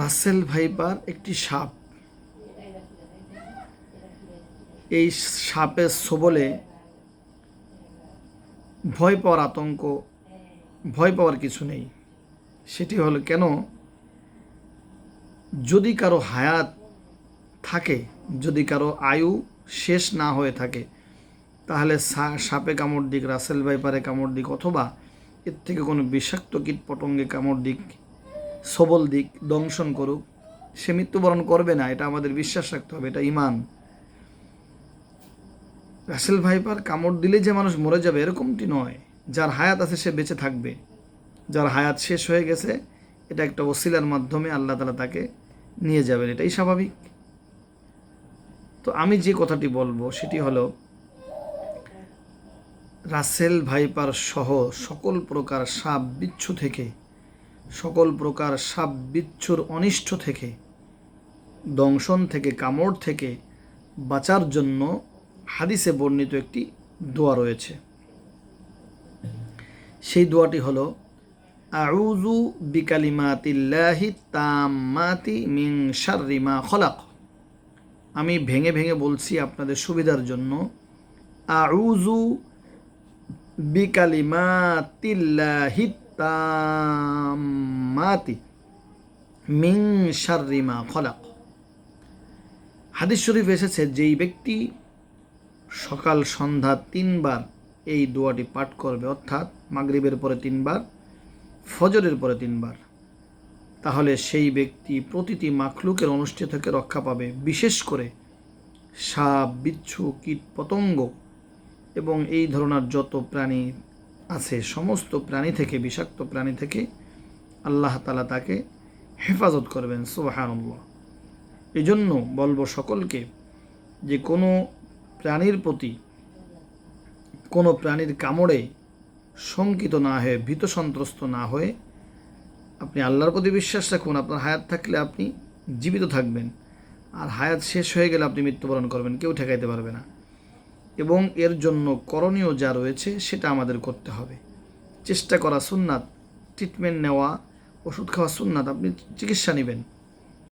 Russell viper একটি সাপ। এই সাপের সবলে ভয় পাওয়ার আতঙ্ক, ভয় পাওয়ার কিছু নেই। সেটি হলো, কেন? যদি কারও হায়াত থাকে, যদি কারও আয়ু শেষ না হয়ে থাকে, তাহলে সাপে কামড় দিক, রাসেল ভাইপারে কামড় দিক, অথবা এর থেকে কোনো বিষাক্ত কীট পতঙ্গে কামড় দিক সবল দিক দংশন করুক, সে মৃত্যুবরণ করবে না, এটা আমাদের বিশ্বাস রাখতে হবে, এটা ইমান রাসেল ভাইপার কামড় দিলে যে মানুষ মরে যাবে এরকমটি নয়। যার হায়াত আছে সে বেঁচে থাকবে। যার হায়াত শেষ হয়ে গেছে, এটা একটা ওসিলার মাধ্যমে আল্লাহ তালা তাকে নিয়ে যাবেন, এটাই স্বাভাবিক। তো আমি যে কথাটি বলব, সেটি হলো, রাসেল ভাইপার সহ সকল প্রকার সাপ বিচ্ছু থেকে সকল প্রকার সাপ বিচ্ছুর অনিষ্ট থেকে, দংশন থেকে, কামড় থেকে বাঁচার জন্য হাদিসে বর্ণিত একটি দোয়া রয়েছে। সেই দোয়াটি হলো, আউযু বিকালিমাতিল্লাহি শাররি মা খলাক। আমি ভেঙে ভেঙে বলছি আপনাদের সুবিধার জন্য, আউযু বিকালিমাতিল্লাহি শাররি মা খলাক হাদিস শরীফ এসেছে, যেই ব্যক্তি সকাল, সন্ধ্যা তিনবার এই দোয়াটি পাঠ করবে, অর্থাৎ মাগরিবের পরে তিনবার, ফজরের পরে তিনবার, তাহলে সেই ব্যক্তি প্রতিটি মাখলুকের অনুষ্ঠিত থেকে রক্ষা পাবে, বিশেষ করে সাপ, বিচ্ছু কীট পতঙ্গ এবং এই ধরনের যত প্রাণী আছে, সমস্ত প্রাণী থেকে, বিষাক্ত প্রাণী থেকে আল্লাহ তালা তাকে হেফাজত করবেন, সুবাহানুল্লাহ। এই জন্য বলব সকলকে যে কোনো প্রাণীর প্রতি, কোনো প্রাণীর কামড়ে শঙ্কিত না হয়ে, ভীত সন্ত্রস্ত না হয়ে আপনি আল্লাহর প্রতি বিশ্বাস রাখুন, আপনার হায়াত থাকলে আপনি জীবিত থাকবেন। আর হায়াত শেষ হয়ে গেলে আপনি মৃত্যুবরণ করবেন, কেউ ঠেকাইতে পারবে না। এবং এর জন্য করণীয় যা রয়েছে সেটা আমাদের করতে হবে। চেষ্টা করা সুন্নাত ট্রিটমেন্ট নেওয়া, ওষুধ খাওয়া সুন্নাত, আপনি চিকিৎসা নেবেন।